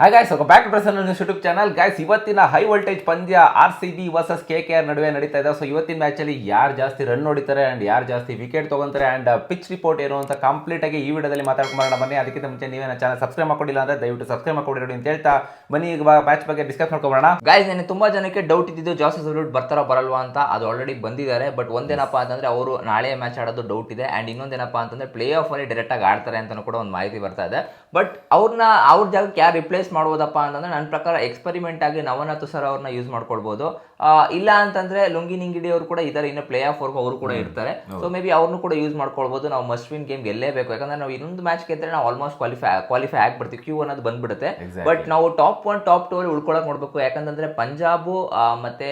Hi guys back Prasanna news YouTube channel guys ಇವತ್ತಿನ high voltage ಪಂದ್ಯ R C B versus K K R ನಡುವೆ ನಡೀತಾ ಇದೆ. So ಇವತ್ತಿನ ಮ್ಯಾಚಲ್ಲಿ ಯಾರು ಜಾಸ್ತಿ ರನ್ ಹೊಡಿತಾರೆ ಆ್ಯಂಡ್ ಯಾರು ಜಾಸ್ತಿ ವಿಕೆಟ್ ತೊಗೊಂತಾರೆ ಆ್ಯಂಡ್ ಪಿಚ್ ರಿಪೋರ್ಟ್ ಏನು ಅಂತ ಕಂಪ್ಲೀಟ್ ಆಗಿ ಈ ವಿಡಿಯೋದಲ್ಲಿ ಮಾತಾಡ್ಕೊಂಡು ಬನ್ನಿ, ಅದಕ್ಕಿಂತ ಮುಂಚೆ ನೀವೇ ನನ್ನ ಚಾನಲ್ ಸಬ್ಸ್ಕ್ರೈಬ್ ಮಾಡ್ಕೊಂಡಿಲ್ಲ ಅಂದ್ರೆ ದಯವಿಟ್ಟು ಸಬ್ಸ್ಕ್ರೈಬ್ ನೋಡಿ ಅಂತ ಹೇಳ್ತಾ ಬನ್ನಿ, ಈಗ ಮ್ಯಾಚ್ ಬಗ್ಗೆ ಡಿಸ್ಕಸ್ ಮಾಡ್ಕೊಂಬೋಣ. ಗಾಯ್ಸ್ ನನಗೆ ತುಂಬ ಜನಕ್ಕೆ ಡೌಟ್ ಇದ್ದಿದ್ದು ಜಾಸ್ತಿ ರೂಟ್ ಬರ್ತಾರೋ ಬರಲ್ವಾ ಅಂತ ಅದು ಆಲ್ರೆಡಿ ಬಂದಿದ್ದಾರೆ. ಬಟ್ ಒಂದೇನಪ್ಪ ಅಂತಂದರೆ ಅವರು ನಾಳೆ ಮ್ಯಾಚ್ ಆಡೋದು ಡೌಟ್ ಇದೆ. ಆ್ಯಂಡ್ ಇನ್ನೊಂದೇನಪ್ಪ ಅಂತಂದರೆ ಪ್ಲೇ ಆಫ್ ಅಲ್ಲಿ ಡೈರೆಕ್ಟ್ ಆಗಿ ಆಡ್ತಾರೆ ಅಂತಲೂ ಕೂಡ ಒಂದು ಮಾಹಿತಿ ಬರ್ತಾ ಇದೆ. ಬಟ್ ಅವ್ರನ್ನ ಅವ್ರ ಜಾಗಕ್ಕೆ ಯಾರು ರಿಪ್ಲೇಸ್ ಮಾಡ್ಬೋದಪ್ಪ ಅಂತಂದ್ರೆ ನನ್ನ ಪ್ರಕಾರ ಎಕ್ಸ್ಪೆರಿಮೆಂಟ್ ಆಗಿ ನವನಾಥ್ ಸರ್ ಅವ್ರನ್ನ ಯೂಸ್ ಮಾಡ್ಕೊಳ್ಬೋದು. ಇಲ್ಲ ಅಂತಂದ್ರೆ ಲುಂಗಿ ನಿಂಗಿಡಿ ಅವರು ಕೂಡ ಇದರ ಇನ್ನು ಪ್ಲೇ ಆಫ್ ವರ್ಗು ಅವರು ಕೂಡ ಇರ್ತಾರೆ. ಸೊ ಮೇ ಬಿ ಅವ್ರನ್ನೂ ಕೂಡ ಯೂಸ್ ಮಾಡ್ಕೊಳ್ಬೋದು. ನಾವು ಮಸ್ಟ್ ವಿನ್ ಗೇಮ್ ಗೆಲ್ಲೇಬೇಕು. ಯಾಕಂದ್ರೆ ನಾವು ಇನ್ನೊಂದು ಮ್ಯಾಚ್ ಗೆದ್ದರೆ ನಾವು ಆಲ್ಮೋಸ್ಟ್ ಕ್ವಾಲಿಫೈ ಕ್ವಾಲಿಫೈ ಆಗ್ಬಿಡ್ತೀವಿ. ಕ್ಯೂ ಅನ್ನೋದು ಬಂದ್ಬಿಡುತ್ತೆ. ಬಟ್ ನಾವು ಟಾಪ್ ಒನ್ ಟಾಪ್ ಟೂ ಅಲ್ಲಿ ಉಳ್ಕೊಳಕ್ ನೋಡ್ಬೇಕು. ಯಾಕಂತಂದ್ರೆ ಪಂಜಾಬು ಮತ್ತೆ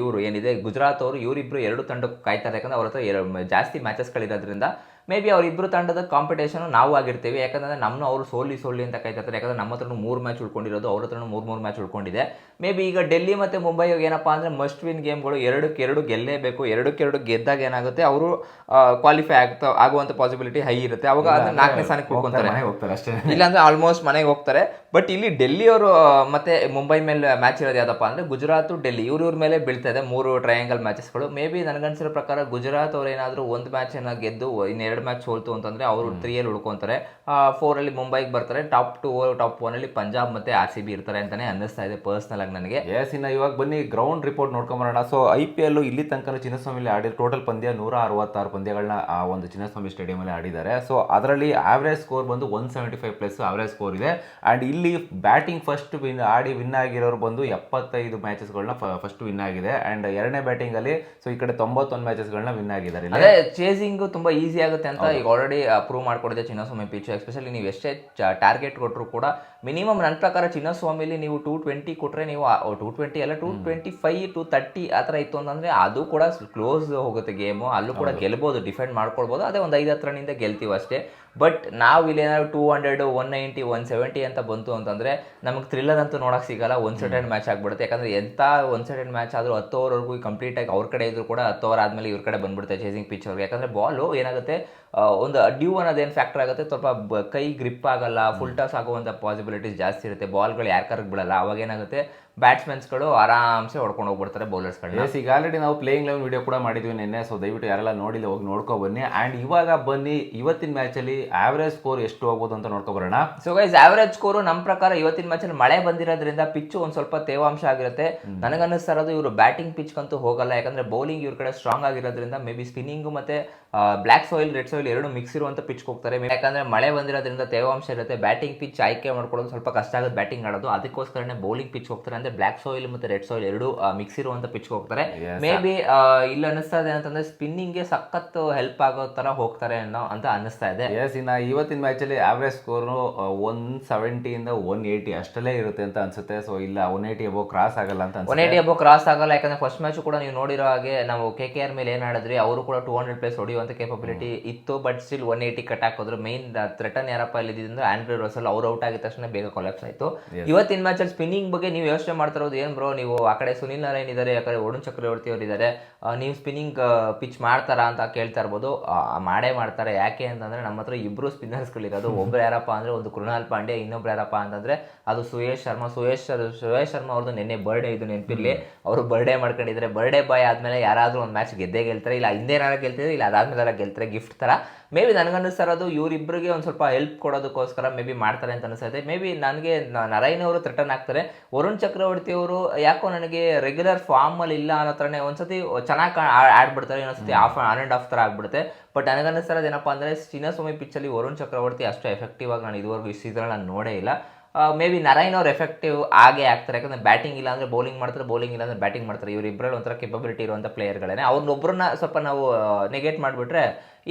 ಇವರು ಏನಿದೆ ಗುಜರಾತ್ ಅವರು ಇವರಿಬ್ರು ಎರಡು ತಂಡಕ್ಕೂ ಕಾಯ್ತಾರೆ. ಯಾಕಂದ್ರೆ ಅವ್ರ ಹತ್ರ ಜಾಸ್ತಿ ಮ್ಯಾಚಸ್ಗಳಿರೋದ್ರಿಂದ ಮೇ ಬಿ ಅವರಿಬ್ಬರು ತಂಡದ ಕಾಂಪಿಟೇಷನ್ ನಾವು ಆಗಿರ್ತೀವಿ. ಯಾಕಂದ್ರೆ ನಮ್ಮನ್ನು ಅವರು ಸೋಲಿ ಸೋಲಿ ಅಂತ ಕಾಯ್ತಾರೆ ಯಾಕಂದ್ರೆ ನಮ್ಮ ಹತ್ರನೂ ಮೂರು ಮ್ಯಾಚ್ ಉಳ್ಕೊಂಡಿರೋದು ಅವ್ರ ಹತ್ರನೂ ಮೂರು ಮೂರು ಮ್ಯಾಚ್ ಉಳ್ಕೊಂಡಿದೆ. ಮೇ ಬಿ ಈಗ ಡೆಲ್ಲಿ ಮತ್ತು ಮುಂಬೈ ಏನಪ್ಪಾ ಅಂದ್ರೆ ಮಸ್ಟ್ ವಿನ್ ಗೇಮ್ಗಳು ಎರಡಕ್ಕೆ ಎರಡು ಗೆಲ್ಲೇಬೇಕು ಎರಡಕ್ಕೆ ಎರಡು ಗೆದ್ದಾಗ ಏನಾಗುತ್ತೆ ಅವರು ಕ್ವಾಲಿಫೈ ಆಗ್ತಾ ಆಗುವಂಥ ಪಾಸಿಬಿಲಿಟಿ ಹೈ ಇರುತ್ತೆ. ಅವಾಗ ಅದನ್ನ ನಾಲ್ಕನೇ ಸ್ಥಾನಕ್ಕೆ ಕೂತ್ಕೊಂತಾರೆ. ಹೋಗ್ತಾರೆ ಅಷ್ಟೇ. ಇಲ್ಲಾಂದ್ರೆ ಆಲ್ಮೋಸ್ಟ್ ಮನೆಗೆ ಹೋಗ್ತಾರೆ. ಬಟ್ ಇಲ್ಲಿ ಡೆಲ್ಲಿ ಅವರು ಮತ್ತೆ ಮುಂಬೈ ಮೇಲೆ ಮ್ಯಾಚ್ ಇರೋದು ಯಾವುದಪ್ಪ ಅಂದ್ರೆ ಗುಜರಾತ್ ಡೆಲ್ಲಿ. ಇವ್ರ ಇವ್ರ ಮೇಲೆ ಬೀಳ್ತಾ ಇದೆ ಮೂರು ಟ್ರಯಾಂಗಲ್ ಮ್ಯಾಚಸ್ಗಳು ಮೇ ಬಿ ನನಗನ್ಸಿರೋ ಪ್ರಕಾರ ಗುಜರಾತ್ ಅವ್ರು ಏನಾದ್ರು ಒಂದು ಮ್ಯಾಚ್ ಏನ ಗೆದ್ದು ಇನ್ನು ಎರಡು ಮ್ಯಾಚ್ ಸೋಲ್ತು ಅಂತಂದ್ರೆ ಅವರು ತ್ರೀಯಲ್ಲಿ ಉಳ್ಕೊತಾರೆ. ಫೋರಲ್ಲಿ ಅಲ್ಲಿ ಮುಂಬೈಗೆ ಬರ್ತಾರೆ. ಟಾಪ್ ಟು ಟಾಪ್ ಒನಲ್ಲಿ ಅಲ್ಲಿ ಪಂಜಾಬ್ ಮತ್ತೆ ಆರ್ ಸಿ ಬಿ ಇರ್ತಾರೆ ಅಂತಾನೆ ಅನ್ನಿಸ್ತಾ ಇದೆ ಪರ್ಸ್ನಲ್ ಆಗಿ ನನಗೆ. ಎಸ್ ಇನ್ನು ಇವಾಗ ಬನ್ನಿ ಗ್ರೌಂಡ್ ರಿಪೋರ್ಟ್ ನೋಡ್ಕೊಂಬರೋಣ. ಸೊ ಐ ಪಿ ಎಲ್ ಇಲ್ಲಿ ತನಕ ಚಿನ್ನಸ್ವಾಮಿಲಿ ಆಡಿದ ಟೋಟಲ್ ಪಂದ್ಯ ನೂರ ಅರವತ್ತಾರು ಪಂದ್ಯಗಳನ್ನ ಆ ಒಂದು ಚಿನ್ನಸ್ವಾಮಿ ಸ್ಟೇಡಿಯಮಲ್ಲಿ ಆಡಿದ್ದಾರೆ. ಸೊ ಅದರಲ್ಲಿ ಆವ್ರೇಜ್ ಸ್ಕೋರ್ ಬಂದು one seventy five plus average score ಇದೆ. ಆ್ಯಂಡ್ ಇಲ್ಲಿ ಬ್ಯಾಟಿಂಗ್ ಫಸ್ಟ್ ವಿನ್ ಆಡಿ ವಿನ್ ಆಗಿರೋರು ಬಂದು ಎಪ್ಪತ್ತೈದು ಮ್ಯಾಚಸ್ಗಳನ್ನ ಫಸ್ಟ್ ವಿನ್ ಆಗಿದೆ. ಆ್ಯಂಡ್ ಎರಡನೇ ಬ್ಯಾಟಿಂಗಲ್ಲಿ ಸೊ ಈ ಕಡೆ ತೊಂಬತ್ತೊಂದು ಮ್ಯಾಚಸ್ಗಳನ್ನ ವಿನ್ ಆಗಿದ್ದಾರೆ. ಅದೇ ಚೇಸಿಂಗ್ ತುಂಬ ಈಸಿ ಆಗುತ್ತೆ ಅಂತ ಈಗ ಆಲ್ರೆಡಿ ಪ್ರೂವ್ ಮಾಡಿಕೊಡಿದೆ ಚಿನ್ನಸ್ವಾಮಿ ಪಿಚ್ ಎಸ್ಪೆಷಲಿ ನೀವು ಎಷ್ಟೇ ಟಾರ್ಗೆಟ್ ಕೊಟ್ಟರು ಕೂಡ ಮಿನಿಮಮ್ ನನ್ನ ಪ್ರಕಾರ ಚಿನ್ನಸ್ವಾಮಿಲಿ ನೀವು ಟೂ ಟ್ವೆಂಟಿ ಕೊಟ್ಟರೆ ನೀವು ಟೂ ಟ್ವೆಂಟಿ ಅಲ್ಲ two twenty five to thirty ಆ ಥರ ಇತ್ತು ಅಂತಂದರೆ ಅದು ಕೂಡ ಕ್ಲೋಸ್ ಹೋಗುತ್ತೆ ಗೇಮು ಅಲ್ಲೂ ಕೂಡ ಗೆಲ್ಬೋದು ಡಿಫೆಂಡ್ ಮಾಡ್ಕೊಳ್ಬೋದು. ಅದೇ ಒಂದು ಐದು ಹತ್ತು ರನ್ನಿಂದ ಗೆಲ್ತೀವಿ ಅಷ್ಟೇ. ಬಟ್ ನಾವು ಇಲ್ಲಿ ಏನಾದ್ರು two hundred one ninety one seventy ಅಂತ ಬಂತು ಅಂತಂದ್ರೆ ನಮಗೆ ಥ್ರಿಲ್ಲರ್ ಅಂತೂ ನೋಡಕ್ ಸಿಗಲ್ಲ. ಒನ್ ಸೆಟೆಡ್ ಮ್ಯಾಚ್ ಆಗ್ಬಿಡುತ್ತೆ. ಯಾಕಂದ್ರೆ ಎಂತ ಒನ್ ಸೆಟೆಡ್ ಮ್ಯಾಚ್ ಆದ್ರೂ ಹತ್ತು ಓವರ್ವರೆಗೂ ಕಂಪ್ಲೀಟ್ ಆಗಿ ಅವ್ರ ಕಡೆ ಇದ್ರು ಕೂಡ ಹತ್ತು ಓವರ್ ಆದ್ಮೇಲೆ ಇವ್ರ ಕಡೆ ಬಂದ್ಬಿಡುತ್ತೆ ಚೇಸಿಂಗ್ ಪಿಚ್ ಅವ್ರಿಗೆ. ಯಾಕಂದ್ರೆ ಬಾಲು ಏನಾಗುತ್ತೆ ಒಂದು ಡ್ಯೂ ಅನ್ನೋದೇನು ಫ್ಯಾಕ್ಟರ್ ಆಗುತ್ತೆ. ಸ್ವಲ್ಪ ಕೈ ಗ್ರಿಪ್ ಆಗಲ್ಲ ಫುಲ್ ಟಾಸ್ ಆಗುವಂಥ ಪಾಸಿಬಿಲಿಟೀಸ್ ಜಾಸ್ತಿ ಇರುತ್ತೆ. ಬಾಲ್ಗಳು ಯಾರ ಕರ್ಗೆ ಬಿಡಲ್ಲ ಅವಾಗ ಏನಾಗುತ್ತೆ ಬ್ಯಾಟ್ಸ್ಮನ್ಸ್ಗಳು ಆರಾಮ್ಸೆ ಹೊಡ್ಕೊಂಡು ಹೋಗ್ಬಿಡ್ತಾರೆ ಬೌಲರ್ಸ್ಗಳನ್ನ ಎಸ್ ಈಗ ಆಲ್ರೆಡಿ ನಾವು ಪ್ಲೇಯಿಂಗ್ ಲೆವೆನ್ ವಿಡಿಯೋ ಕೂಡ ಮಾಡಿದ್ವಿ ನಿನ್ನೆ ಸೊ ದಯವಿಟ್ಟು ಯಾರೆಲ್ಲ ನೋಡಿಲ್ಲ ಹೋಗಿ ನೋಡ್ಕೊ ಬನ್ನಿ. ಆ್ಯಂಡ್ ಇವಾಗ ಬನ್ನಿ ಇವತ್ತಿನ ಮ್ಯಾಚಲ್ಲಿ ಆವ್ರೇಜ್ ಸ್ಕೋರ್ ಎಷ್ಟು ಹೋಗ್ಬೋದು ಅಂತ ನೋಡ್ಕೊ ಬರೋಣ. ಸೊ ಗೈಸ್ ಆವರೇಜ್ ಸ್ಕೋರು ನಮ್ಮ ಪ್ರಕಾರ ಇವತ್ತಿನ ಮ್ಯಾಚಲ್ಲಿ ಮಳೆ ಬಂದಿರೋದ್ರಿಂದ ಪಿಚ್ ಒಂದು ಸ್ವಲ್ಪ ತೇವಾಂಶ ಆಗಿರುತ್ತೆ. ನನಗನ್ನಿಸ್ತಾ ಇರೋದು ಇವರು ಬ್ಯಾಟಿಂಗ್ ಪಿಚ್ಗಂತೂ ಹೋಗಲ್ಲ ಯಾಕಂದ್ರೆ ಬೌಲಿಂಗ್ ಇವ್ರ ಕಡೆ ಸ್ಟ್ರಾಂಗ್ ಆಗಿರೋದ್ರಿಂದ ಮೇ ಬಿ ಸ್ಪಿನ್ನಿಂಗು ಮತ್ತೆ ಬ್ಲ್ಯಾಕ್ ಸಾಯಿಲ್ ರೆಡ್ ಸಾಯಿಲ್ ಎರಡು ಮಿಕ್ಸ್ ಇರುವಂತ ಪಿಚ್ ಹೋಗ್ತಾರೆ. ಯಾಕಂದರೆ ಮಳೆ ಬಂದಿರೋದ್ರಿಂದ ತೇವಾಂಶ ಇರುತ್ತೆ ಬ್ಯಾಟಿಂಗ್ ಪಿಚ್ ಆಯ್ಕೆ ಮಾಡ್ಕೊಳ್ಳೋದು ಸ್ವಲ್ಪ ಕಷ್ಟ ಆಗುತ್ತೆ ಬ್ಯಾಟಿಂಗ್ ಆಡೋದು. ಅದಕ್ಕೋಸ್ಕರನೇ ಬೌಲಿಂಗ್ ಪಿಚ್ ಹೋಗ್ತಾರೆ. ಅಂದ್ರೆ ಬ್ಲ್ಯಾಕ್ ಸಾಯಿಲ್ ಮತ್ತೆ ರೆಡ್ ಸಾಯಿಲ್ ಎರಡು ಮಿಕ್ಸ್ ಇರುವಂಥ ಪಿಚ್ ಹೋಗ್ತಾರೆ. ಮೇ ಬಿ ಇಲ್ಲಿ ಅನ್ನಿಸ್ತಾ ಇದೆ ಅಂತಂದ್ರೆ ಸ್ಪಿನ್ನಿಂಗ್ಗೆ ಸಖತ್ ಹೆಲ್ಪ್ ಆಗೋ ತರ ಹೋಗ್ತಾರೆ ಅನ್ನೋ ಅಂತ ಅನ್ನಿಸ್ತಾ ಇದೆ. ಎಸ್ ಇನ್ನು ಇವತ್ತಿನ ಮ್ಯಾಚಲ್ಲಿ ಆವ್ರೇಜ್ ಸ್ಕೋರು ಒನ್ ಸೆವೆಂಟಿಯಿಂದ ಒನ್ ಏಯ್ಟಿ ಅಷ್ಟಲ್ಲೇ ಇರುತ್ತೆ ಅಂತ ಅನಿಸುತ್ತೆ. ಸೊ ಇಲ್ಲ ಒನ್ ಏಯ್ಟಿ ಅಬೋ ಕ್ರಾಸ್ ಆಗಲ್ಲ ಅಂತ one eighty eighty above cross ಆಗಲ್ಲ. ಯಾಕಂದ್ರೆ ಫಸ್ಟ್ ಮ್ಯಾಚ್ ಕೂಡ ನೀವು ನೋಡಿರೋ ಹಾಗೆ ನಾವು ಕೆ ಕೆ ಆರ್ ಮೇಲೆ ಏನ್ ಆಡಿದ್ರಿ ಅವರು ಕೂಡ ಟೂ ಹಂಡ್ರೆಡ್ ಪ್ಲೇಸ್ ಹೊಡೆಯುವಂತ ಕೇಪಬಿಲಿಟಿ ಇತ್ತು but still one eighty cut ಹಾಕೋದ್ರು. Main threaten ಯಾರಪ್ಪ ಇಲ್ಲಿ ಅಂದ್ರೆ ಆಂಡ್ರೂ ರಸಲ್ ಅವ್ರು ಔಟ್ ಆಗಿದ ತಕ್ಷಣ ಬೇಗ ಕೊಲಾಪ್ಸ್ ಆಯಿತು. ಇವತ್ತಿನ ಮ್ಯಾಚ್ ಅಲ್ಲಿ ಸ್ಪಿನ್ನಿಂಗ್ ಬಗ್ಗೆ ನೀವು ಯೋಚನೆ ಮಾಡ್ತಾ ಇರೋದು ಏನ್ ಬ್ರೋ ನೀವು ಆ ಕಡೆ ಸುನಿಲ್ ನಾರಾಯಣ್ ಇದ್ದಾರೆ ಆ ಕಡೆ ವರುಣ್ ಚಕ್ರವರ್ತಿ ಅವರು ಇದ್ದಾರೆ ನೀವು ಸ್ಪಿನ್ನಿಂಗ್ ಪಿಚ್ ಮಾಡ್ತಾರಾ ಅಂತ ಕೇಳ್ತಾ ಇರ್ಬೋದು. ಮಾಡೇ ಮಾಡ್ತಾರೆ. ಯಾಕೆ ಅಂತಂದ್ರೆ ನಮ್ಮ ಹತ್ರ ಇಬ್ಬರು ಸ್ಪಿನ್ನರ್ಸ್ಗಳಿರೋದು ಒಬ್ರು ಯಾರಪ್ಪ ಅಂದರೆ ಒಂದು ಕೃಣಾಲ್ ಪಾಂಡೆ ಇನ್ನೊಬ್ರು ಯಾರಪ್ಪ ಅಂತಂದ್ರೆ ಅದು ಸುಯೇಶ್ ಶರ್ಮಾ. ಸುಯೇಶ್ ಸುಯೇಶ್ ಶರ್ಮಾ ಅವ್ರದ್ದು ನಿನ್ನೆ ಬರ್ಡೇ ಇದು ನೆನಪಿರಲಿ. ಅವರು ಬರ್ಡೇ ಮಾಡ್ಕೊಂಡಿದ್ದಾರೆ ಬರ್ಡೇ ಬಾಯ್ ಆದ್ಮೇಲೆ ಯಾರಾದರೂ ಒಂದು ಮ್ಯಾಚ್ ಗೆದ್ದೇ ಗೆಲ್ತಾರೆ. ಇಲ್ಲ ಹಿಂದೆ ಏನಾರ ಗೆಲ್ತಿದ್ರೆ ಇಲ್ಲ ಅದಾದ್ಮೇಲೆ ಗೆಲ್ತಾರೆ ಗಿಫ್ಟ್ ಥರ ಮೇ ಬಿ ಅದು ಇವರಿಬ್ಬರಿಗೆ ಒಂದು ಸ್ವಲ್ಪ ಹೆಲ್ಪ್ ಕೊಡೋದಕ್ಕೋಸ್ಕರ ಮೇ ಬಿ ಮಾಡ್ತಾರೆ ಅಂತ ಅನಿಸುತ್ತೆ ಮೇ ಬಿ ನನಗೆ ನರೈನ್ ಅವರು ಥ್ರೆಟನ್ ಆಗ್ತಾರೆ. ವರುಣ್ ಚಕ್ರವರ್ತಿ ಅವರು ಯಾಕೋ ನನಗೆ ರೆಗ್ಯುಲರ್ ಫಾರ್ಮಲ್ಲಿ ಇಲ್ಲ ಅನ್ನೋ ಥರನೇ ಒಂದ್ಸತಿ ಚೆನ್ನಾಗಿ ಆಡ್ಬಿಡ್ತಾರೆ ಇನ್ನೊಂದ್ಸತಿ ಆಫ್ ಆನ್ ಆ್ಯಂಡ್ ಆಫ್ ಥರ ಆಗ್ಬಿಡುತ್ತೆ. ಬಟ್ ನನಗನ್ನಿಸ್ತಾ ಇರೋದು ಏನಪ್ಪ ಅಂದರೆ ಚಿನ್ನಸ್ವಾಮಿ ಪಿಚ್ಚಲ್ಲಿ ವರುಣ್ ಚಕ್ರವರ್ತಿ ಅಷ್ಟು ಎಫೆಕ್ಟಿವ್ ಆಗಿ ನಾನು ಇದುವರೆಗೂ ಈ ಸೀಸನ್ ನಾನು ನೋಡೇ ಇಲ್ಲ. ಮೇ ಬಿ ನರೈನ್ ಅವ್ರು ಎಫೆಕ್ಟಿವ್ ಆಗೇ ಆಗ್ತಾರೆ. ಯಾಕಂದರೆ ಬ್ಯಾಟಿಂಗ್ ಇಲ್ಲ ಅಂದ್ರೆ ಬೌಲಿಂಗ್ ಮಾಡ್ತಾರೆ ಬೌಲಿಂಗ್ ಇಲ್ಲ ಅಂದ್ರೆ ಬ್ಯಾಟಿಂಗ್ ಮಾಡ್ತಾರೆ. ಇವರಿಬ್ಬರಲ್ಲಿ ಒಂಥರ ಕೆಪಬಿಲಿಟಿ ಇರುವಂಥ ಪ್ಲೇಯರ್ಗಳೇ ಅವ್ರನ್ನೊಬ್ಬರನ್ನ ಸ್ವಲ್ಪ ನಾವು ನೆಗೆಟ್ ಮಾಡಿಬಿಟ್ರೆ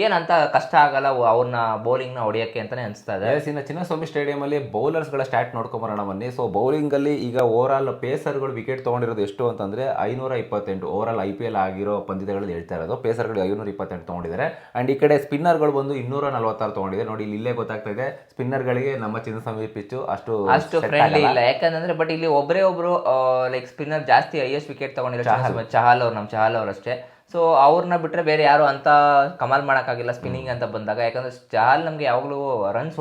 ಏನಂತ ಕಷ್ಟ ಆಗಲ್ಲ ಅವ್ರನ್ನ ಬೌಲಿಂಗ್ನ ಹೊಡಿಯೋಕ್ಕೆ ಅಂತಾನೆ ಅನಿಸ್ತಾ ಇದೆ. ಎಸ್ ಇನ್ನು ಚಿನ್ನಸ್ವಾಮಿ ಸ್ಟೇಡಿಯಮಲ್ಲಿ ಬೌಲರ್ಸ್ಗಳ ಸ್ಟಾಟ್ ನೋಡ್ಕೊಂಬರೋಣ ಬನ್ನಿ. ಸೊ ಬೌಲಿಂಗಲ್ಲಿ ಈಗ ಓವರ್ ಆಲ್ ಪೇಸರ್ಗಳು ವಿಕೆಟ್ ತೊಗೊಂಡಿರೋದು ಎಷ್ಟು ಅಂತಂದ್ರೆ ಐನೂರ ಇಪ್ಪತ್ತೆಂಟು. Over all I P L ಆಗಿರೋ ಪಂದ್ಯಗಳಲ್ಲಿ ಹೇಳ್ತಾ ಇರೋದು. ಪೇಸರ್ಗಳು ಐನೂರ ಇಪ್ಪತ್ತೆಂಟು ತೊಗೊಂಡಿದ್ದಾರೆ. ಆ್ಯಂಡ್ ಈ ಕಡೆ ಸ್ಪಿನ್ನರ್ಗಳು ಬಂದು ಇನ್ನೂರ ನಲವತ್ತಾರು ತೊಗೊಂಡಿದೆ. ನೋಡಿ ಇಲ್ಲಿ ಇಲ್ಲೇ ಗೊತ್ತಾಗ್ತಾ ಇದೆ. ಸ್ಪಿನ್ನರ್ಗಳಿಗೆ ನಮ್ಮ ಚಿನ್ನಸ್ವಾಮಿ ಪಿಚ್ಚು ಅಷ್ಟು ಅಷ್ಟು ಫ್ರೆಂಡ್ಲಿ ಇಲ್ಲ. ಯಾಕಂದ್ರೆ ಬಟ್ ಇಲ್ಲಿ ಒಬ್ಬರೇ ಒಬ್ರು ಲೈಕ್ ಸ್ಪಿನ್ನರ್ ಜಾಸ್ತಿ ಹೈಯೆಸ್ಟ್ ವಿಕೆಟ್ ತಗೊಂಡಿರೋ ಚಹಲ್. ಅವ್ರು ನಮ್ಮ ಚಹಲ್ ಅವ್ರು ಅಷ್ಟೇ. ಸೊ ಅವ್ರನ್ನ ಬಿಟ್ರೆ ಬೇರೆ ಯಾರು ಅಂತ ಕಮಾಲ್ ಮಾಡೋಕ್ಕಾಗಿಲ್ಲ ಸ್ಪಿನ್ನಿಂಗ್ ಅಂತ ಬಂದಾಗ. ಯಾಕಂದ್ರೆ ಚಹಲ್ ನಮಗೆ ಯಾವಾಗಲೂ ರನ್ಸ್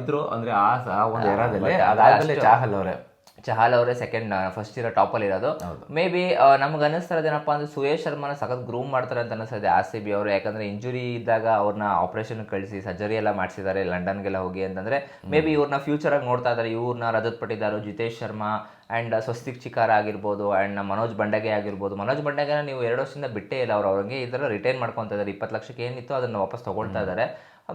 ಇದ್ರು. ಅಂದ್ರೆ ಆ ಸಹ ಒಂದು ಎರಾದಲ್ಲಿ ಅದಾದ್ಮೇಲೆ ಚಾಹಲ್ ಅವರೇ. ಚಹಲ್ ಅವರೇ ಸೆಕೆಂಡ್ ಫಸ್ಟ್ ಇರೋ ಟಾಪ್ ಅಲ್ಲಿ ಇರೋದು. ಮೇ ಬಿ ನಮ್ಗೆ ಅನ್ನಿಸ್ತಾ ಏನಪ್ಪ ಅಂದ್ರೆ ಸುಯೇಶ್ ಶರ್ಮನ ಸಖತ್ ಗ್ರೂಮ್ ಮಾಡ್ತಾರೆ ಅಂತ ಅನಿಸ್ತದೆ ಆರ್ ಸಿ ಬಿ ಅವರು. ಯಾಕಂದ್ರೆ ಇಂಜುರಿ ಇದ್ದಾಗ ಅವ್ರನ್ನ ಆಪರೇಷನ್ ಕಳಿಸಿ ಸರ್ಜರಿ ಎಲ್ಲ ಮಾಡಿಸಿದ್ದಾರೆ ಲಂಡನ್ಗೆಲ್ಲ ಹೋಗಿ ಅಂತಂದ್ರೆ ಮೇ ಬಿ ಇವ್ರನ್ನ ಫ್ಯೂಚರ್ ಆಗಿ ನೋಡ್ತಾ ಇದ್ದಾರೆ ಇವ್ರನ್ನ ರಜತ್ ಪಟ್ಟಿದಾರು ಜಿತೇಶ್ ಶರ್ಮಾ ಆ್ಯಂಡ್ ಸ್ವಸ್ತಿಕ್ ಚಿಕಾರ ಆಗಿರ್ಬೋದು ಅಂಡ್ ಮನೋಜ್ ಬಂಡಗೆ ಆಗಿರ್ಬೋದು. ಮನೋಜ್ ಬಂಡಗೆನ ನೀವು ಎರಡು ವರ್ಷದಿಂದ ಬಿಟ್ಟೇ ಇಲ್ಲ. ಅವ್ರು ಅವ್ರಿಗೆ ಇದರ ರಿಟೈನ್ ಮಾಡ್ಕೊತಾ ಇದ್ದಾರೆ ಇಪ್ಪತ್ತು ಲಕ್ಷಕ್ಕೆ ಏನಿತ್ತು ಅದನ್ನು ವಾಪಸ್ ತೊಗೊಳ್ತಾ ಇದ್ದಾರೆ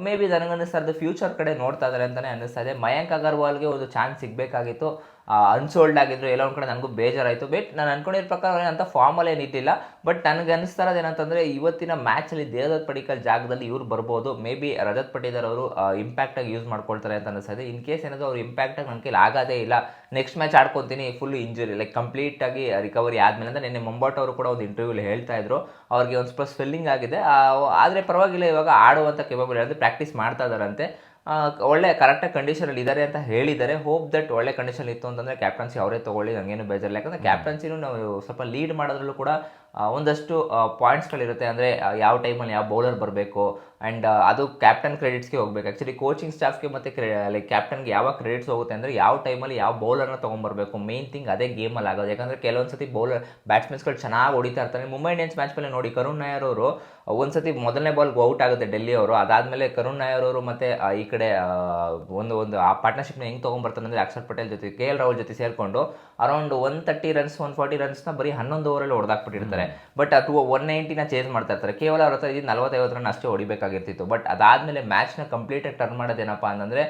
ಮೇ ಬಿ ನನಗನ್ನಿಸ್ತಾ ಇರೋದು ಫ್ಯೂಚರ್ ಕಡೆ ನೋಡ್ತಾ ಇದ್ದಾರೆ ಅಂತಲೇ ಅನ್ನಿಸ್ತಾ ಇದೆ. ಮಯಾಂಕ್ ಅಗರ್ವಾಲ್ಗೆ ಒಂದು ಚಾನ್ಸ್ ಸಿಗಬೇಕಾಗಿತ್ತು. ಅನ್ಸೋಲ್ಡ್ ಆಗಿದ್ರು ಎಲ್ಲ ಒಂದು ಕಡೆ ನನಗೂ ಬೇಜಾರಾಯಿತು. ಬಟ್ ನಾನು ಅನ್ಕೊಂಡಿರೋ ಪ್ರಕಾರ ಏನಂತ ಫಾರ್ಮಲ್ಲಿ ಏನಿದ್ದಿಲ್ಲ ಬಟ್ ನನಗೆ ಅನಿಸ್ತಾ ಇರೋದು ಏನಂತಂದ್ರೆ ಇವತ್ತಿನ ಮ್ಯಾಚಲ್ಲಿ ದೇವದತ್ ಪಡಿಕಲ್ ಜಾಗದಲ್ಲಿ ಇವ್ರು ಬರ್ಬೋದು. ಮೇ ಬಿ ರಜತ್ ಪಟ್ಟಿದಾರ್ ಅವರು ಇಂಪ್ಯಾಕ್ಟಾಗಿ ಯೂಸ್ ಮಾಡ್ಕೊಳ್ತಾರೆ ಅಂತ ಅನಿಸ್ತಾ ಇನ್ ಕೇಸ್ ಏನಾದರೂ ಅವ್ರು ಇಂಪ್ಯಾಕ್ಟಾಗಿ ನನ್ನ ಕೈಲಿ ಆಗೋದೇ ಇಲ್ಲ ನೆಕ್ಸ್ಟ್ ಮ್ಯಾಚ್ ಆಡ್ಕೊತೀನಿ ಫುಲ್ ಇಂಜುರಿ ಲೈಕ್ ಕಂಪ್ಲೀಟ್ ಆಗಿ ರಿಕವರಿ ಆದ್ಮೇಲೆ ಅಂದ್ರೆ ನಿನ್ನೆ ಮೊಂಬಾಟ್ ಅವರು ಕೂಡ ಒಂದು ಇಂಟರ್ವ್ಯೂಲಿ ಹೇಳ್ತಾ ಇದ್ರು. ಅವ್ರಿಗೆ ಒಂದು ಸ್ವಲ್ಪ ಸ್ವೆಲ್ಲಿಂಗ್ ಆಗಿದೆ. ಆದರೆ ಪರವಾಗಿಲ್ಲ ಇವಾಗ ಆಡುವಂತ ಕೇಪಬಲ್ ಅಂದರೆ ಪ್ರಾಕ್ಟೀಸ್ ಮಾಡ್ತಾ ಇದಾರಂತೆ. ಆ, ಒಳ್ಳೆ ಕರೆಕ್ಟಾಗಿ ಕಂಡೀಷನಲ್ಲಿ ಇದ್ದಾರೆ ಅಂತ ಹೇಳಿದ್ದಾರೆ ಹೋಪ್ ದಟ್ ಒಳ್ಳೆ ಕಂಡೀಷನ್ ಇತ್ತು ಅಂತಂದರೆ ಕ್ಯಾಪ್ಟನ್ಸಿ ಅವರೇ ತಗೊಳ್ಳಿ ನನಗೇನು ಬೇಜಾರಿಲ್ಲ ಯಾಕಂದರೆ ಕ್ಯಾಪ್ಟನ್ಸಿನೂ ನಾವು ಸ್ವಲ್ಪ ಲೀಡ್ ಮಾಡೋದ್ರಲ್ಲೂ ಕೂಡ ಒಂದಷ್ಟು ಪಾಯಿಂಟ್ಸ್ಗಳಿರುತ್ತೆ ಅಂದರೆ ಯಾವ ಟೈಮಲ್ಲಿ ಯಾವ ಬೌಲರ್ ಬರಬೇಕು ಆ್ಯಂಡ್ ಅದು ಕ್ಯಾಪ್ಟನ್ ಕ್ರೆಡಿಟ್ಸ್ಗೆ ಹೋಗ್ಬೇಕು. ಆ್ಯಕ್ಚುಲಿ ಕೋಚಿಂಗ್ ಸ್ಟಾಫ್ಗೆ ಮತ್ತು ಕ್ರೆ ಲೈಕ್ ಕ್ಯಾಪ್ಟನ್ಗೆ ಯಾವ ಕ್ರೆಡಿಟ್ಸ್ ಹೋಗುತ್ತೆ ಅಂದರೆ ಯಾವ ಟೈಮಲ್ಲಿ ಯಾವ ಬೌಲರ್ನ ತೊಗೊಂಬರ್ಬೇಕು. ಮೇನ್ ಥಿಂಗ್ ಅದೇ ಗೇಮಲ್ಲಿ ಆಗೋದು. ಯಾಕಂದರೆ ಕೆಲವೊಂದು ಸತಿ ಬೌಲರ್ ಬ್ಯಾಟ್ಸ್ಮನ್ಸ್ಗಳು ಚೆನ್ನಾಗಿ ಹೊಡಿತಾ ಇರ್ತಾರೆ. ಮುಂಬೈ ಇಂಡಿಯನ್ಸ್ ಮ್ಯಾಚ್ ಮೇಲೆ ನೋಡಿ, ಕರುಣ್ ನಾಯರ್ ಅವರು, ಒಂದ್ಸತಿ ಮೊದಲನೇ ಬಾಲ್ಗೆ ಔಟ್ ಆಗುತ್ತೆ ಡೆಲ್ಲಿ ಅವರು ಅದಾದಮೇಲೆ ಕರುಣ್ ನಾಯರ್ ಅವರು ಮತ್ತು ಈ ಕಡೆ ಒಂದು ಒಂದು ಆ ಪಾರ್ಟ್ನರ್ಶಿಪ್ನ ಹೆಂಗೆ ತೊಗೊಂಡ್ಬರ್ತಾನೆ ಅಂದರೆ ಅಕ್ಷರ್ ಪಟೇಲ್ ಜೊತೆ ಕೆ ಎಲ್ ರಾಹುಲ್ ಜೊತೆ ಸೇರಿಕೊಂಡು around one thirty runs one forty ರನ್ಸ್ನ ಬರೀ ಹನ್ನೊಂದು ಓವರಲ್ಲಿ ಹೊಡೆದಾಕ್ಬಿಟ್ಟಿರ್ತಾರೆ. ಬಟ್ ಟೂ ಒನ್ ನೈಂಟಿನ ಚೇಂಜ್ ಮಾಡ್ತಾ ಇರ್ತಾರೆ. ಕೇವಲ ಅವ್ರ ಹತ್ರ ಇದ್ದು ನಲ್ವತ್ತೈವತ್ತು ರನ್ ಅಷ್ಟೇ ಹೊಡಿಬೇಕಾಗಿರ್ತಿತ್ತು. ಬಟ್ ಅದಾದಮೇಲೆ ಮ್ಯಾಚ್ನ ಕಂಪ್ಲೀಟಾಗಿ ಟರ್ನ್ ಮಾಡೋದೇನಪ್ಪ ಅಂತಂದರೆ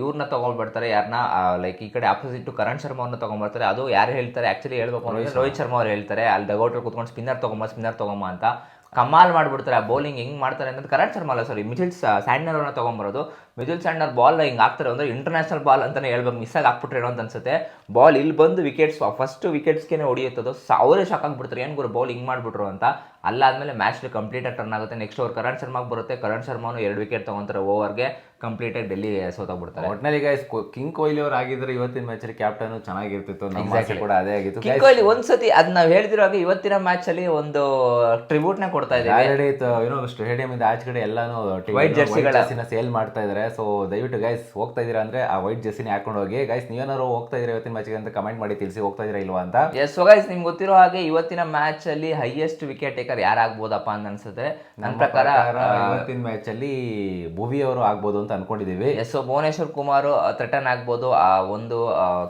ಇವ್ರನ್ನ ತೊಗೊಂಡ್ಬಿಡ್ತಾರೆ ಯಾರನ್ನ ಲೈಕ್ ಈ ಕಡೆ ಆಪೋಸಿಟ್ ಟು ಕರಣ್ ಶರ್ಮಾ ಅವ್ರನ್ನ ತೊಗೊಂಡ್ಬರ್ತಾರೆ ಅದು ಯಾರು ಹೇಳ್ತಾರೆ? ಆ್ಯಕ್ಚುಲಿ ಹೇಳ್ಬೇಕು ಅಂದರೆ ರೋಹಿತ್ ಶರ್ಮಾ. ಅವ್ರು ಹೇಳ್ತಾರೆ. ಅಲ್ಲಿ ಡಗೌಟ್ರಲ್ಲಿ ಕುತ್ಕೊಂಡು ಸ್ಪಿನ್ನರ್ ತೊಗೊಂಬ ಸ್ಪಿನ್ನರ್ ತೊಗೊಂಬ ಅಂತ. ಕಮಾಲ್ ಮಾಡಿಬಿಡ್ತಾರೆ, ಆ ಬೌಲಿಂಗ್ ಹೆಂಗ್ ಮಾಡ್ತಾರೆ ಅನ್ನೋದು. ಕರಣ್ ಶರ್ಮಾ ಅಲ್ಲ ಸಾರಿ ಮಿಚಿಲ್ ಸ್ಯಾಂಡ್ನರ್ ಅವ್ರನ್ನ ತೊಗೊಂಬರೋದು. ಮಿಚಿಲ್ ಸ್ಯಾಂಡ್ನರ್ ಬಾಲ್ ಹಿಂಗೆ ಹಾಕ್ತಾರೆ ಅಂದ್ರೆ ಇಂಟರ್ನ್ಯಾಷನಲ್ ಬಾಲ್ ಅಂತಾನೆ ಹೇಳ್ಬೇಕು ಆಗಿ ಹಾಕ್ಬಿಟ್ರೇನೋ ಅಂತ ಅನ್ಸುತ್ತೆ. ಬಾಲ್ ಇಲ್ಲಿ ಬಂದು ವಿಕೆಟ್ಸ್ ಫಸ್ಟ್ ವಿಕೆಟ್ಸ್ಗೆ ಹೊಡಿಯುತ್ತದು ಅವರೇ ಶಾಕ್ ಆಗ್ಬಿಡ್ತಾರೆ. ಏನು ಗುರು ಬಾಲ್ ಹಿಂಗೆ ಮಾಡ್ಬಿಟ್ರು ಅಂತ. ಅಲ್ಲಾದ್ಮೇಲೆ ಮ್ಯಾಚ್ ಕಂಪ್ಲೀಟ್ ಆಗಿ ಟರ್ನ್ ಆಗುತ್ತೆ. ನೆಕ್ಸ್ಟ್ ಓವರ್ ಕರಣ್ ಶರ್ಮಾಗೆ ಬರುತ್ತೆ. ಕರಣ್ ಶರ್ಮಾನು ಎರಡು ವಿಕೆಟ್ ತಗೊಂತಾರೆ ಓವರ್ಗೆ ಕಂಪ್ಲೀಟ್ ಆಗಿ ಡೆಲ್ಲಿ ಸೋತಾಗ್ಬಿಡ್ತಾರೆ. ಒಟ್ನಲ್ಲಿ ಗೈಸ್ ಕಿಂಗ್ ಕೊಹ್ಲಿ ಅವ್ರು ಆಗಿದ್ರೆ ಇವತ್ತಿನ ಮ್ಯಾಚ್ ಅಲ್ಲಿ ಕ್ಯಾಪ್ಟನ್ ಚೆನ್ನಾಗಿರ್ತಿತ್ತು. ನಮ್ಮ ಆಸೆ ಕೂಡ ಅದೇ ಆಗಿತ್ತು. ಕಿಂಗ್ ಕೊಹ್ಲಿ ಒಂದ್ಸತಿ ಅದ್ ನಾವ್ ಹೇಳ್ತಿರುವಾಗ ಇವತ್ತಿನ ಮ್ಯಾಚ್ ಅಲ್ಲಿ ಒಂದು ಟ್ರಿಬ್ಯೂಟ್ನ ಕೊಡ್ತಾ ಇದ್ದಾರೆ ಆಲ್ರೆಡಿ ಏನೋ ಸ್ಟೇಡಿಯಂ ಇಂದ ಆಚೆ ಕಡೆ ಎಲ್ಲಾನು ವೈಟ್ ಜರ್ಸಿ ಜರ್ಸಿನ ಸೇಲ್ ಮಾಡ್ತಾ ಇದಾರೆ. ಸೊ ದಯವಿಟ್ಟು ಗೈಸ್ ಹೋಗ್ತಾ ಇದೀರಾ ಅಂದ್ರೆ ಆ ವೈಟ್ ಜರ್ಸಿನ ಹಾಕೊಂಡು ಹೋಗಿ. ಗೈಸ್ ನೀವೇನಾದ್ರು ಹೋಗ್ತಾ ಇದ್ರೆ ಇವತ್ತಿನ ಮ್ಯಾಚ್ಗೆ ಅಂತ ಕಮೆಂಟ್ ಮಾಡಿ ತಿಳಿಸಿ ಹೋಗ್ತಾ ಇದೀರಾ ಇಲ್ವಾ ಅಂತ. ಎಸ್ ಗೈಸ್ ನಿಮ್ಗೆ ಗೊತ್ತಿರೋ ಹಾಗೆ ಇವತ್ತಿನ ಮ್ಯಾಚ್ ಅಲ್ಲಿ ಹೈಯೆಸ್ಟ್ ವಿಕೆಟ್ ಟೇಕರ್ ಯಾರಾಗ್ಬೋದಪ್ಪ ಅಂತ ಅನ್ಸುತ್ತೆ. ನನ್ನ ಪ್ರಕಾರ ಇವತ್ತಿನ ಮ್ಯಾಚ್ ಅಲ್ಲಿ ಭುವಿ ಅವರು ಆಗ್ಬೋದು ಅಂತ ಅನ್ಕೊಂಡಿದೀವಿ. ಎಸ್ ಭುವನೇಶ್ವರ್ ಕುಮಾರ್ ಥ್ರೆಟನ್ ಆಗ್ಬೋದು ಆ ಒಂದು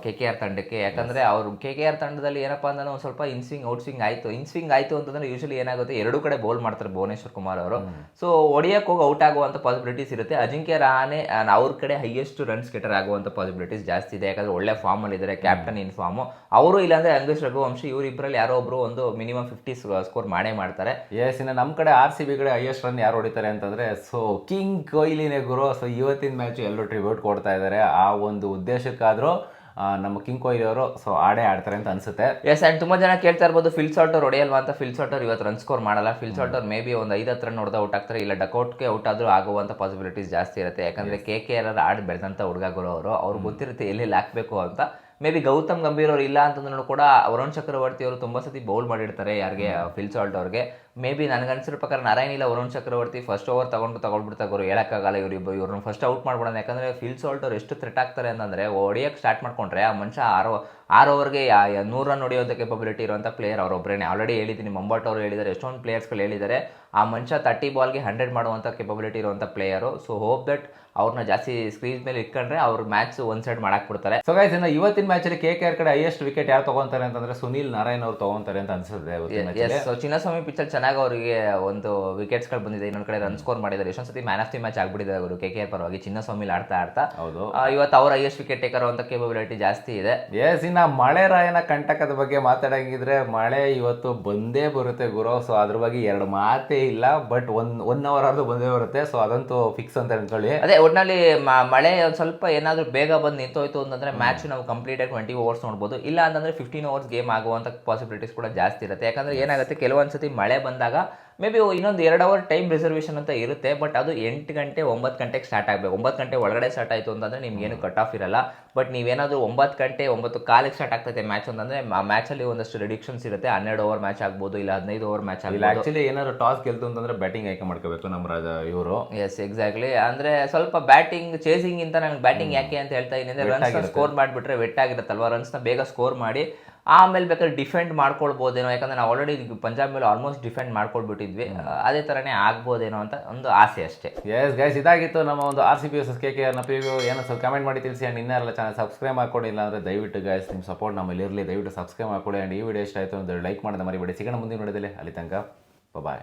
ಕೆ ಕೆ ಆರ್ ತಂಡಕ್ಕೆ. ಯಾಕಂದ್ರೆ ಅವರು ಕೆ ಕೆ ಆರ್ ತಂಡದಲ್ಲಿ ಏನಪ್ಪಾ ಅಂದ್ರೆ ಒಂದು ಸ್ವಲ್ಪ ಇನ್ಸ್ವಿಂಗ್ ಔಟ್ ಸ್ವಿಂಗ್ ಆಯ್ತು. ಇನ್ಸ್ವಿಂಗ್ ಆಯ್ತು ಅಂತಂದ್ರೆ ಯೂಶಲಿ ಏನಾಗುತ್ತೆ ಎರಡು ಕಡೆ ಬೌಲ್ ಮಾಡ್ತಾರೆ ಭುವನೇಶ್ವರ್ ಕುಮಾರ್ ಅವರು. ಸೊ ಹೊಡಿಯಕ್ಕೆ ಹೋಗಿ ಔಟ್ ಆಗುವಂತ ಪಾಸಿಬಿಲಿಟೀಸ್ ಇರುತ್ತೆ. ಅಜಿಂಕ್ಯ ರಹಾನೆ ಅವ್ರ ಕಡೆ ಹೈಯೆಸ್ಟ್ ರನ್ಸ್ ಗೆಟರ್ ಆಗುವಂತ ಪಾಸಿಬಿಲಿಟೀಸ್ ಜಾಸ್ತಿ ಇದೆ. ಯಾಕಂದ್ರೆ ಒಳ್ಳೆ ಫಾರ್ಮ್ ಅಲ್ಲಿ ಇದ್ದಾರೆ ಕ್ಯಾಪ್ಟನ್ ಇನ್ ಫಾರ್ಮ್ ಅವರು ಇಲ್ಲಾಂದ್ರೆ ಅಂಗೇಶ್ ರಘುವಂಶಿ ಇವರಿಬ್ಬರಲ್ಲಿ ಯಾರೋ ಒಬ್ರು ಒಂದು ಮಿನಿಮಮ್ ಫಿಫ್ಟಿ ಸ್ಕೋರ್ ಮಾಡೇ ಮಾಡ್ತಾರೆ. ಎಸ್ ಇನ್ನು ನಮ್ಮ ಕಡೆ ಆರ್ ಸಿ ಬಿ ಕಡೆ ಹೈಯೆಸ್ಟ್ ರನ್ ಯಾರು ಹೊಡಿತಾರೆ ಅಂತಂದ್ರೆ ಸೊ ಕಿಂಗ್ ಕೊಹ್ಲಿನೇ ಗುರು. ಸೊ ಇವತ್ತಿನ ಮ್ಯಾಚ್ ಎಲ್ಲರೂ ಟ್ರಿಬ್ಯೂಟ್ ಕೊಡ್ತಾ ಇದ್ದಾರೆ ಆ ಒಂದು ಉದ್ದೇಶಕ್ಕಾದರೂ ನಮ್ಮ ಕಿಂಗ್ ಕೊಹ್ಲಿ ಅವರು ಸೊ ಆಡೇ ಆಡ್ತಾರೆ ಅಂತ ಅನ್ಸುತ್ತೆ. ಎಸ್ ಆ್ಯಂಡ್ ತುಂಬ ಜನ ಕೇಳ್ತಾ ಇರ್ಬೋದು ಫಿಲ್ ಸಾಲ್ಟರ್ ಹೊಡೆಯಲ್ವಾ ಅಂತ? ಫಿಲ್ ಸಾಲ್ಟರ್ ಇವತ್ತು ರನ್ ಸ್ಕೋರ್ ಮಾಡಲ್ಲ. ಫಿಲ್ ಸಾಲ್ಟರ್ ಮೇ ಬಿ ಒಂದು ಐದು ಹತ್ತು ರನ್ ಹೊಡೆದ ಔಟ್ ಆಗ್ತಾರೆ. ಇಲ್ಲ ಡಕೌಟ್ಗೆ ಔಟ್ ಆದರೂ ಆಗುವಂಥ ಪಾಸಿಬಿಲಿಟೀಸ್ ಜಾಸ್ತಿ ಇರುತ್ತೆ. ಯಾಕಂದರೆ ಕೆ ಕೆ ಆರ್ ಆಡಿ ಬೆಳೆದಂಥ ಹುಡುಗರು ಅವರು. ಅವ್ರು ಗೊತ್ತಿರುತ್ತೆ ಎಲ್ಲೆಲ್ಲಿ ಹಾಕಬೇಕು ಅಂತ. ಮೇ ಬಿ ಗೌತಮ್ ಗಂಭೀರ್ ಅವರು ಇಲ್ಲ ಅಂತಂದ್ರೂ ಕೂಡ ವರುಣ್ ಚಕ್ರವರ್ತಿ ಅವರು ತುಂಬ ಸತಿ ಬೌಲ್ ಮಾಡಿರ್ತಾರೆ ಯಾರಿಗೆ? ಫಿಲ್ ಸಾಲ್ಟ್ ಅವ್ರಿಗೆ. ಮೇ ಬಿ ನನಗನ್ಸಿರೋ ಪ್ರಕಾರ ನಾರಾಯಣ ಇಲ್ಲ, ವರುಣ್ ಚಕ್ರವರ್ತಿ ಫಸ್ಟ್ ಓವರ್ ತಗೊಂಡು ತಗೊಂಡ್ಬಿಡ್ತಾರೆ ಗುರು. ಹೇಳಕ್ಕಾಗಲ್ಲ ಇವ್ರು ಇಬ್ಬರು ಇವ್ರನ್ನ ಫಸ್ಟ್ ಔಟ್ ಮಾಡ್ಬಿಡೋಣ. ಯಾಕಂದ್ರೆ ಫಿಲ್ ಸಾಲ್ಟ್ ಅವ್ರು ಎಷ್ಟು ಥ್ರೆಟ್ ಆಗ್ತಾರೆ ಅಂತಂದರೆ ಹೊಡಿಯೋಕ್ಕೆ ಸ್ಟಾರ್ಟ್ ಮಾಡ್ಕೊಂಡ್ರೆ ಆ ಮನುಷ್ಯ ಆರು ಆರು ಓವರ್ಗೆ ನೂರು ರನ್ ಹೊಡೆಯುವಂಥ ಕೆಪಬಿಲಿಟಿ ಇರುವಂಥ ಪ್ಲೇಯರ್ ಅವರೊಬ್ಬರೇನೆ ಆಲ್ರೆಡಿ ಹೇಳಿದ್ದೀನಿ ಮೊಂಬಾಟ್ ಅವರು ಹೇಳಿದ್ದಾರೆ, ಎಷ್ಟೊಂದು ಪ್ಲೇಯರ್ಸ್ಗಳು ಹೇಳಿದ್ದಾರೆ. ಆ ಮನುಷ್ಯ ತರ್ಟಿ ಬಾಲ್ಗೆ ಹಂಡ್ರೆಡ್ ಮಾಡುವಂಥ ಕೆಪಬಿಲಿಟಿ ಇರುವಂಥ ಪ್ಲೇಯರು ಸೊ ಹೋಪ್ ದಟ್ ಅವ್ರನ್ನ ಜಾಸ್ತಿ ಸ್ಕ್ರೀನ್ ಮೇಲೆ ಇಟ್ಕೊಂಡ್ರೆ ಅವ್ರ ಮ್ಯಾಚ್ ಒನ್ ಸೈಡ್ ಮಾಡಕ್ ಬಿಡ್ತಾರೆ. ಸೊ ಗೈಸ್ ಇನ್ನು ಇವತ್ತಿನ ಮ್ಯಾಚ್ ಅಲ್ಲಿ ಕೆ ಕೆ ಆರ್ ಕಡೆ ಹೈಯೆಸ್ಟ್ ವಿಕೆಟ್ ಯಾರು ತಗೊಂತಾರೆ ಅಂತಂದ್ರೆ ಸುನೀಲ್ ನಾರಾಯಣ್ ಅವ್ರು ತಗೊಂತಾರೆ ಅಂತ ಅನ್ಸುತ್ತೆ ಸೊ ಚಿನ್ನಸ್ವಾಮಿ ಪಿಚ್ಚರ್ ಚೆನ್ನಾಗಿ ಅವರಿಗೆ ಒಂದು ವಿಕೆಟ್ಸ್ಗಳು ಬಂದಿದೆ. ಇನ್ನೊಂದು ಕಡೆ ರನ್ ಸ್ಕೋರ್ ಮಾಡಿದ್ದಾರೆ. ಎಷ್ಟೊಂದು ಸತಿ ಮ್ಯಾನ್ ಆಫ್ ದಿ ಮ್ಯಾಚ್ ಆಗ್ಬಿಟ್ಟಿದ್ದಾರೆ ಅವರು. ಕೆ ಕೆ ಆರ್ ಪರವಾಗಿ ಚಿನ್ನಸ್ವಾಮಿಲಿ ಆಡ್ತಾ ಆಡ್ತಾ. ಹೌದು. ಇವತ್ತು ಅವರ ಹೈಯೆಸ್ಟ್ ವಿಕೆಟ್ ಟೇಕರ್ ಅಂತ ಕೇಪಬಿಲಿಟಿ ಜಾಸ್ತಿ ಇದೆ. ಎಸ್ ಇನ್ನ ಮಳೆ ರಾಯನ ಕಂಟಕದ ಬಗ್ಗೆ ಮಾತಾಡಂಗಿದ್ರೆ ಮಳೆ ಇವತ್ತು ಬಂದೇ ಬರುತ್ತೆ ಗುರು. ಸೊ ಅದ್ರ ಬಗ್ಗೆ ಎರಡು ಮಾತೇ ಇಲ್ಲ. ಬಟ್ ಒನ್ ಒನ್ ಅವರ್ ಆದ್ರೂ ಬಂದೇ ಬರುತ್ತೆ. ಸೊ ಅದಂತೂ ಫಿಕ್ಸ್ ಅಂತ ಅನ್ಕೊಳ್ಳಿ. ಅದೇ ಒಟ್ನಲ್ಲಿ ಮಳೆ ಒಂದು ಸ್ವಲ್ಪ ಏನಾದ್ರು ಬೇಗ ಬಂದು ನಿಂತೋಯ್ತು ಅಂತಂದ್ರೆ ಮ್ಯಾಚ್ ನಾವು ಕಂಪ್ಲೀಟ್ ಆಗಿ ಟ್ವೆಂಟಿ ಓವರ್ಸ್ ನೋಡ್ಬೋದು. ಇಲ್ಲ ಅಂತಂದ್ರೆ ಫಿಫ್ಟೀನ್ ಓವರ್ಸ್ ಗೇಮ್ ಆಗುವಂತ ಪಾಸಿಬಿಲಿಟೀಸ್ ಕೂಡ ಜಾಸ್ತಿ ಇರುತ್ತೆ. ಯಾಕಂದ್ರೆ ಏನಾಗುತ್ತೆ? ಕೆಲವೊಂದ್ಸತಿ ಮಳೆ ಬಂದಾಗ ಮೇ ಬಿ ಇನ್ನೊಂದು ಎರಡು ಅವರ್ ಟೈಮ್ ರಿಸರ್ವೇಷನ್ ಅಂತ ಇರುತ್ತೆ ಬಟ್ ಅದು ಎಂಟು ಗಂಟೆ ಒಂಬತ್ತು ಗಂಟೆಗೆ ಸ್ಟಾರ್ಟ್ ಆಗಬೇಕು. ಒಂಬತ್ತು ಗಂಟೆ ಒಳಗಡೆ ಸ್ಟಾರ್ಟ್ ಆಯಿತು ಅಂತಂದರೆ ನಿಮ್ಗೇನು ಕಟ್ ಆಫ್ ಇರಲ್ಲ. ಬಟ್ ನೀವೇನಾದರೂ ಒಂಬತ್ತು ಗಂಟೆ ಒಂಬತ್ತು ಕಾಲಿಗೆ ಸ್ಟಾರ್ಟ್ ಆಗ್ತೈತೆ ಮ್ಯಾಚ್ ಅಂತಂದರೆ ಆ ಮ್ಯಾಚಲ್ಲಿ ಒಂದಷ್ಟು ರಿಡಿಕ್ಷನ್ಸ್ ಇರುತ್ತೆ. ಹನ್ನೆರಡು ಓವರ್ ಮ್ಯಾಚ್ ಆಗ್ಬೋದು ಇಲ್ಲ ಹದಿನೈದು ಓವರ್ ಮ್ಯಾಚ್ ಆಗಿಲ್ಲ ಆ್ಯಕ್ಚುಲಿ ಏನಾದರೂ ಟಾಸ್ ಗೆಲ್ತು ಅಂತಂದ್ರೆ ಬ್ಯಾಟಿಂಗ್ ಆಯ್ಕೆ ಮಾಡ್ಕೋಬೇಕು ನಮ್ಮ ರಾಜ ಇವರು. ಎಸ್ ಎಕ್ಸಾಕ್ಟ್ಲಿ ಅಂದ್ರೆ ಸ್ವಲ್ಪ ಬ್ಯಾಟಿಂಗ್ ಚೇಸಿಂಗ್ ಇಂತ ನನಗೆ ಬ್ಯಾಟಿಂಗ್ ಯಾಕೆ ಅಂತ ಹೇಳ್ತಾ ಇದ್ದೀನಿ ರನ್ಸ್ ಸ್ಕೋರ್ ಮಾಡಿಬಿಟ್ರೆ ವೆಟ್ ಆಗಿರುತ್ತಲ್ವ? ರನ್ಸ್ನ ಬೇಗ ಸ್ಕೋರ್ ಮಾಡಿ ಆಮೇಲೆ ಬೇಕಾದ್ರೆ ಡಿಫೆಂಡ್ ಮಾಡ್ಕೊಳ್ಬೋದೇನೋ ಯಾಕಂದ್ರೆ ನಾವು ಆಲ್ರೆಡಿ ಪಂಜಾಬ್ ಮೇಲೆ ಆಲ್ಮೋಸ್ಟ್ ಡಿಫೆಂಡ್ ಮಾಡ್ಕೊಳ್ಬಿಟ್ಟಿದ್ವಿ. ಅದೇ ಥರನೇ ಆಗ್ಬೋದೇನೋ ಅಂತ ಒಂದು ಆಸೆ ಅಷ್ಟೇ. ಎಸ್ ಗೈಸ್ ಇದಾಗಿತ್ತು ನಮ್ಮ ಒಂದು R C P S K K ಆರ್ನ ಪ್ರಿವ್ಯೂ ಏನೋ ಸ್ವಲ್ಪ ಕಮೆಂಟ್ ಮಾಡಿ ತಿಳಿಸಿ ಆ್ಯಂಡ್ ಇನ್ನೆಲ್ಲ ಚಾನಲ್ ಸಬ್ಸ್ಕ್ರೈಬ್ ಮಾಡ್ಕೊಂಡಿಲ್ಲ ಅಂದರೆ ದಯವಿಟ್ಟು ಗೈಸ್ ನಿಮ್ಮ ಸಪೋರ್ಟ್ ನಮ್ಮಲ್ಲಿ ಇರಲಿ. ದಯವಿಟ್ಟು ಸಬ್ಸ್ಕ್ರೈಬ್ ಮಾಡ್ಕೊಳ್ಳಿ ಆ್ಯಂಡ್ ಈ ವಿಡಿಯೋ ಇಷ್ಟ ಆಯಿತು ಅಂದರೆ ಲೈಕ್ ಮಾಡೋದು ಮರಿಬೇಡಿ. ಸಿಗೋಣ ಮುಂದಿನ ವಿಡಿಯೋದಲ್ಲಿ. ಅಲ್ಲಿ ತನಕ ಬಾಯ್